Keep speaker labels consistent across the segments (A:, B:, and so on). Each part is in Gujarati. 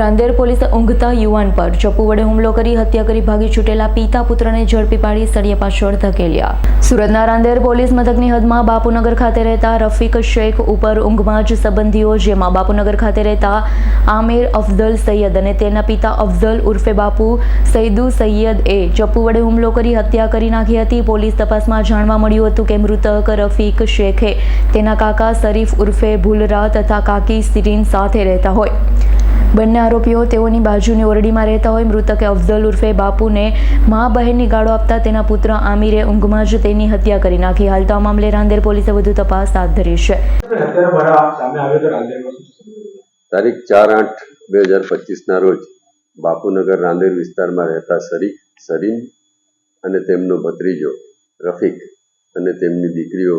A: રાંદેર પોલીસે ઊંઘતા યુવાન પર ચપ્પુ વડે હુમલો કરી હત્યા કરી ભાગી છૂટેલા પિતા પુત્રને ઝડપી પાડી સળિયા પાછળ ધકેલ્યા. સુરતના રાંદેર પોલીસ મથકની હદમાં બાપુનગર ખાતે રહેતા રફીક શેખ ઉપર ઊંઘમાં જ સંબંધીઓ, જેમાં બાપુનગર ખાતે રહેતા આમિર અફઝલ સૈયદ અને તેના પિતા અફઝલ ઉર્ફે બાપુ સૈદુ સૈયદ એ ચપ્પુ વડે હુમલો કરી હત્યા કરી નાખી હતી. પોલીસ તપાસમાં જાણવા મળ્યું હતું કે મૃતક રફીક શેખે તેના કાકા શરીફ ઉર્ફે ભૂલરા તથા કાકી સિરીન સાથે રહેતા હોય. બંને આરોપીઓ તેઓની બાજુની ઓરડીમાં રહેતા હોય. મૃતકે અફઝલ ઉર્ફે બાપુને મા બહેનની ગાળો આપતા તેના પુત્ર આમિરે ઊંઘમાં જ તેની હત્યા કરી નાખી. હાલ તો આ મામલે રાંદેર પોલીસે વધુ તપાસ હાથ ધરી છે?
B: તારીખ ચાર આઠ બે હજાર પચીસના રોજ બાપુનગર રાંદેર વિસ્તારમાં રહેતા શરીફ સરીન અને તેમનો ભત્રીજો રફીક અને તેમની દીકરીઓ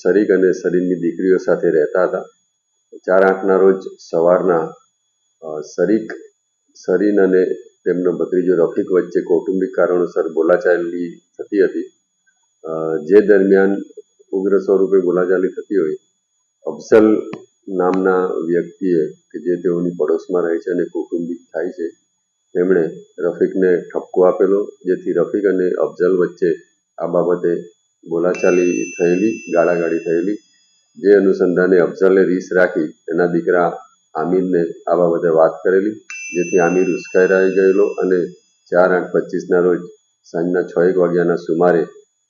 B: શરીક અને સરીનની દીકરીઓ સાથે રહેતા હતા. ચાર આઠના રોજ સવારના શરીક સરીન અને તેમનો ભત્રીજો રફીક વચ્ચે કૌટુંબિક કારણોસર બોલાચાલી થતી હતી. જે દરમિયાન ઉગ્ર સ્વરૂપે બોલાચાલી થતી હોય, અફઝલ નામના વ્યક્તિએ, કે જે તેઓની પડોશમાં રહે છે અને કૌટુંબિક થાય છે, તેમણે રફીકને ઠપકો આપેલો, જેથી રફીક અને અફઝલ વચ્ચે આ બાબતે બોલાચાલી થયેલી, ગાળાગાળી થયેલી. જે અનુસંધાને અફઝલે રીસ રાખી તેના દીકરા આમિરને આ બાબતે વાત કરેલી, જેથી આમિર ઉશ્કેરાઈ ગયેલો અને ચાર આઠ પચીસના રોજ સાંજના છ એક વાગ્યાના સુમારે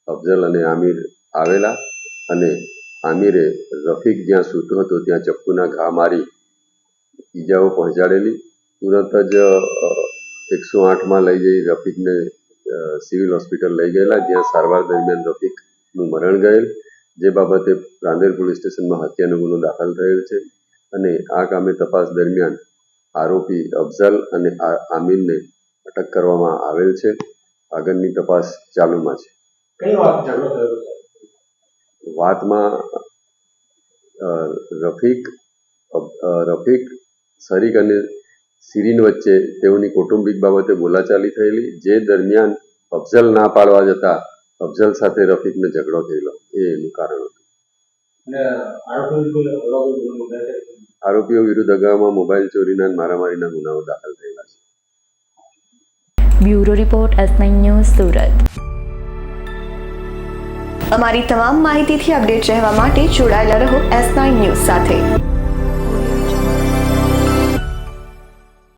B: અફઝલ અને આમિર આવેલા અને આમિરે રફીક જ્યાં સૂતો હતો ત્યાં ચપ્પુના ઘા મારી ઈજાઓ પહોંચાડેલી. તુરંત જ એકસો આઠમાં લઈ જઈ રફીકને સિવિલ હોસ્પિટલ લઈ ગયેલા, જ્યાં સારવાર દરમિયાન રફીકનું મરણ ગયેલ. જે બાબતે રાંદેર પોલીસ સ્ટેશનમાં હત્યાનો ગુનો દાખલ થયેલ છે અને આ કામે તપાસ દરમિયાન આરોપી અફઝલ અને આમિરને અટક કરવામાં આવેલ છે. આગળની તપાસ ચાલુમાં છે.
C: કઈ વાત
B: વાતમાં રફીક રફીક શરીક અને સિરીન વચ્ચે તેઓની કૌટુંબિક બાબતે બોલાચાલી થયેલી જે દરમિયાન અફઝલ ના પાડવા જતા અફઝલ સાથે રફીકને ઝઘડો થયેલો એ એનું કારણ હતું? આરોપીઓ વિરુદ્ધ અગાઉમાં મોબાઈલ ચોરીના અને મારામારીના ગુનાઓ દાખલ થયેલા છે.
A: Bureau report S news Surat.
D: અમારી તમામ માહિતીથી અપડેટ રહેવા માટે જોડાયેલા રહો એસ નાઇન ન્યૂઝ સાથે.